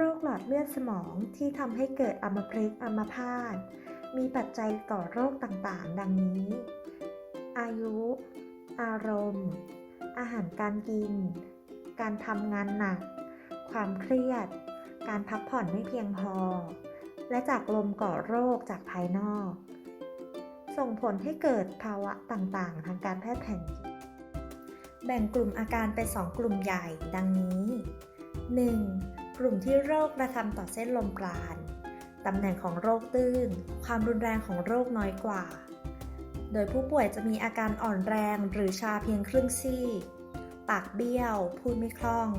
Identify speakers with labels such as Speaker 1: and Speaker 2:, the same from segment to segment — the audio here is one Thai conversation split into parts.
Speaker 1: โรคหลอดเลือดสมองที่ทำให้เกิดอัมพฤกษ์อัมพาต มีปัจจัยก่อโรคต่างๆ ดังนี้ อายุ อารมณ์ อาหารการกิน การทำงานหนัก ความเครียด การพักผ่อนไม่เพียงพอ และจากลมก่อโรคจากภายนอก ส่งผลให้เกิดภาวะต่างๆ ทางการแพทย์แผนแบ่งกลุ่มอาการเป็นสองกลุ่มใหญ่ ดังนี้ 1. กลุ่มที่โรคกระทำต่อเส้นลมปราณตำแหน่งของโรคตื้น ความรุนแรงของโรคน้อยกว่า โดยผู้ป่วยจะมีอาการอ่อนแรงหรือชาเพียงครึ่งซีกปากเบี้ยว พูดไม่คล่อง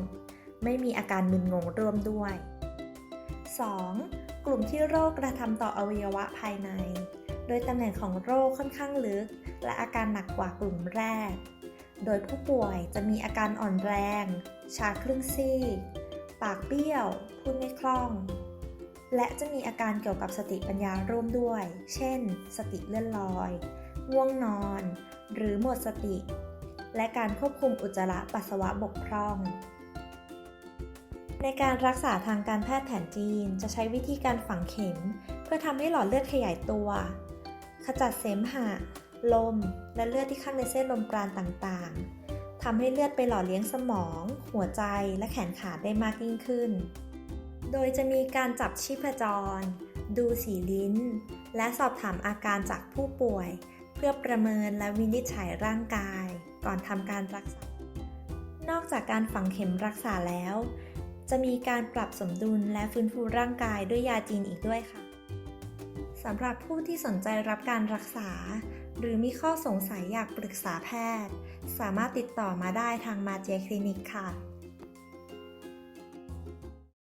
Speaker 1: ไม่มีอาการมึนงงร่วมด้วย 2. กลุ่มที่โรคกระทำต่ออวัยวะภายใน โดยตำแหน่งของโรคค่อนข้างลึก และอาการหนักกว่ากลุ่มแรก โดยผู้ป่วยจะมีอาการอ่อนแรง ชาครึ่งซีก ปากเบี้ยว พูดไม่คล่อง และจะมีอาการเกี่ยวกับสติปัญญาร่วมด้วย เช่น สติเลื่อนลอย ง่วงนอน หรือหมดสติ และการควบคุมอุจจาระปัสสาวะบกพร่อง ในการรักษาทางการแพทย์แผนจีนจะใช้วิธีการฝังเข็ม เพื่อทำให้หลอดเลือดขยายตัว ขจัดเสมหะ ลม และเลือดที่ข้างในเส้นลมปราณต่างๆำให้เลือดไปหล่อเลี้ยงสมอง หัวใจและแขนขาได้มากยิ่งขึ้น โดยจะมีการจับชีพจร ดูสีลิ้น และสอบถามอาการจากผู้ป่วย เพื่อประเมินและวินิจฉัยร่างกาย ก่อนทำการรักษา นอกจากการฝังเข็มรักษาแล้ว จะมีการปรับสมดุลและฟื้นฟูร่างกายด้วยยาจีนอีกด้วยค่ะสำหรับผู้ที่สนใจรับการรักษา หรือมีข้อสงสัยอยากปรึกษาแพทย์ สามารถติดต่อมาได้ทางมาเจคลินิกค่ะ